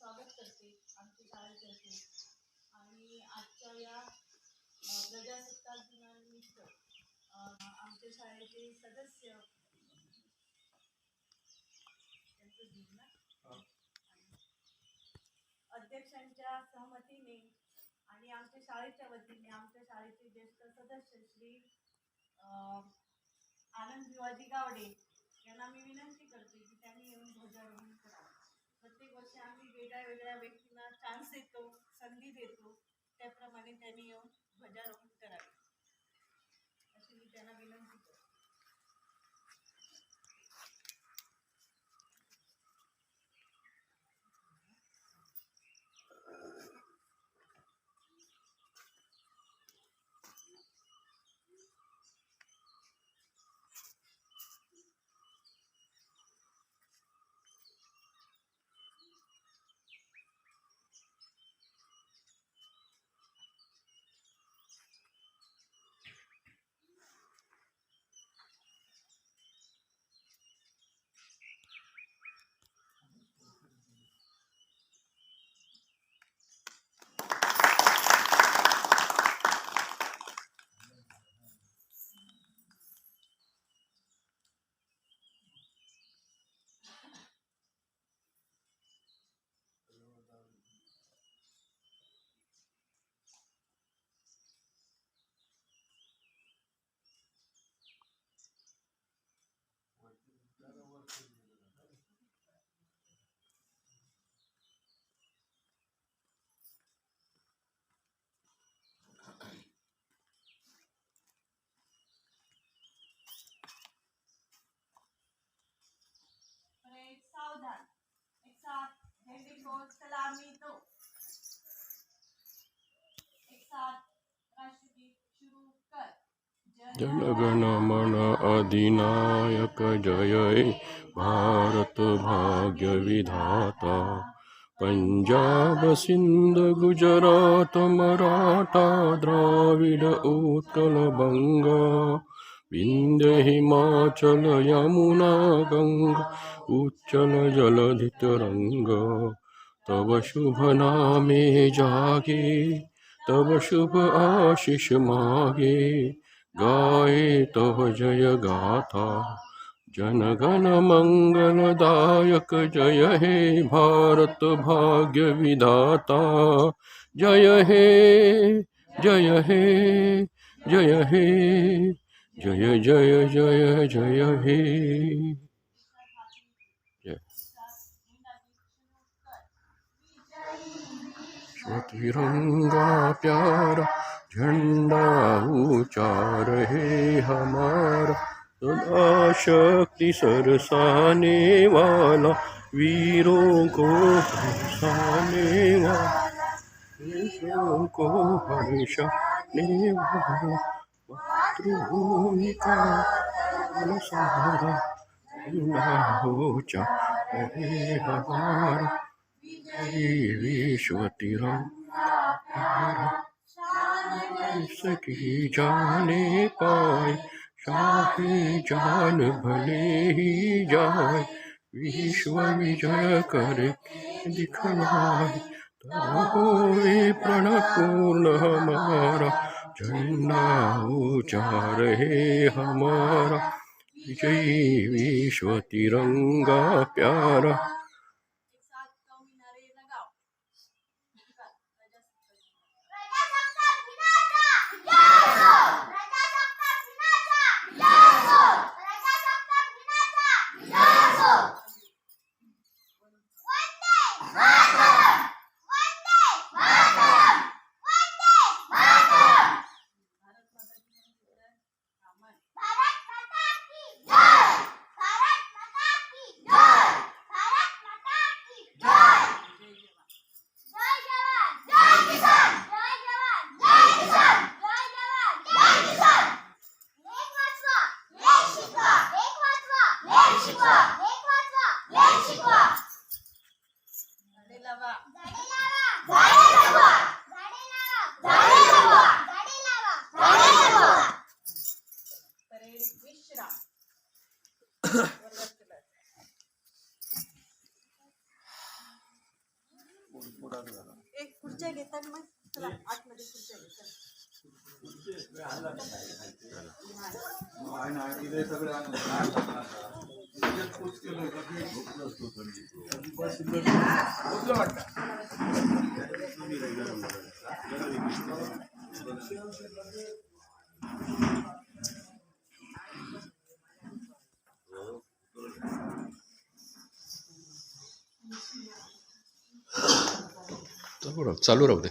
स्वागत करते आमच्या शाळेतर्फे आणि आजच्या या प्रजासत्ताक दिनानिमित्त आमच्या शाळेचे सदस्य? अध्यक्षांच्या सहमतीने आणि आमच्या शाळेच्या वतीने आमच्या शाळेचे ज्येष्ठ सदस्य श्री आनंद भिवाजी गावडे यांना मी विनंती करते की त्यांनी येऊन ध्वजारोहण प्रत्येक वर्षी आम्ही वेगळ्या वेगळ्या व्यक्तींना चान्स देतो संधी देतो. त्याप्रमाणे त्यांनी येऊन ध्वजारोहण करावे अशी मी त्यांना विनंती करते और एक सावधान एक साथ झंडे को सलामी दो एक साथ राष्ट्रगीत शुरू कर जनगणमन अधिनायक जय भारत भाग्य विधाता पंजाब सिंध गुजरात मराठा द्राविड उत्कल बंगा विंध्य हिमाचल यमुना गंगा उच्चल जलधित रंग तव शुभ नामे जागे तव शुभ आशिष मागे। गाये जय गाथा जनगण मंगलदायक जय हे भारत भाग्य विधाता। जय हे जय हे जय हे जय जय जय जय हे। जय। तिरंगा प्यारा झंडा ऊँचा रहे हमारा। सदा शक्ति सरसाने वाला, वीरों को हंसाने वाला, वीरों को हमेशा ने वाला, मातृभूमि का सहारा झंडा ऊँचा रहे हमारा। विश्व तिरंगा सकी जाने पाए शाहे जान भले ही जाए। विश्व विजय कर दिखलाए तब प्रण पूर्ण हमारा। झंडा ऊंचा रहे हमारा विजयी विश्व तिरंगा प्यारा। एक खुर्च्या घेतात मग आतमध्ये खुर्च्या घेतात सगळं चालू राहू दे.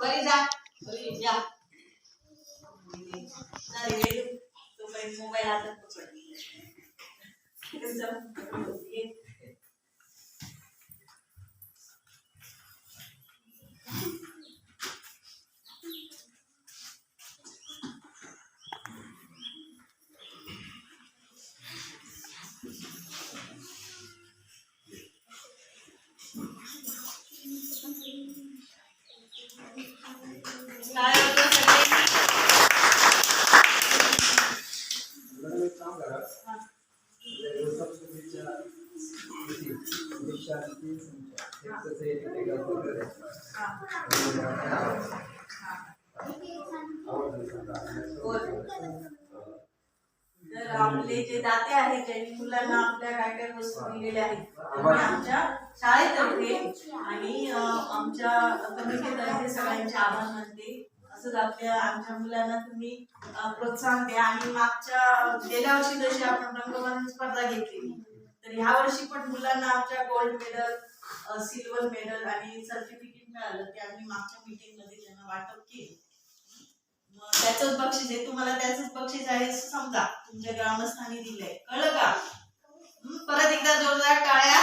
बरी जा. तर आपले जे दाते आहेत त्यांनी मुलांना आपल्या काय काय वस्तू दिलेल्या आहेत आमच्या शाळेतर्फे आणि आमच्या कमिटीतर्फे सगळ्यांचे आभार मानते. असंच आपल्या आमच्या मुलांना तुम्ही प्रोत्साहन द्या. आणि मागच्या गेल्या वर्षी जशी आपण रंगवंदन स्पर्धा घेतली तर ह्या वर्षी पण मुलांना आमच्या गोल्ड मेडल सिल्वर मेडल आणि सर्टिफिकेट मिळालं ते आम्ही मागच्या मीटिंगमध्ये त्यांना वाटप केलं. मग त्याचंच बक्षीस आहे. तुम्हाला त्याचंच बक्षीस आहे समजा. तुमच्या ग्रामस्थांनी दिलंय. कळलं का? परत एकदा जोरदार टाळ्या.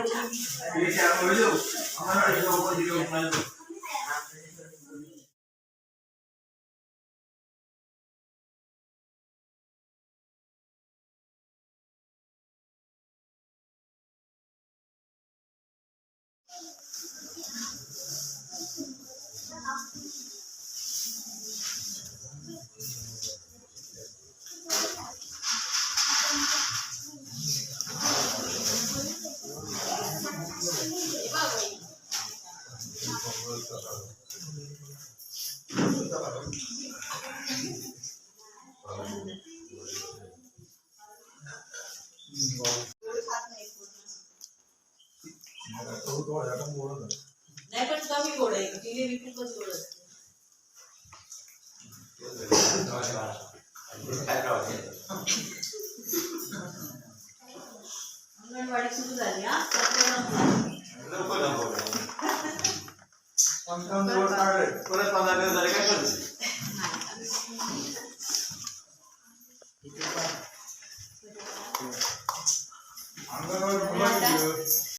नाही पण ती गाडीवर आलं ना नाही पण कमी गोड आहे. जिलेबी खूपच गोड असते अंगणवाडी सुरू झाली हा? संक्रांत दिवस काढले परत पगार झाले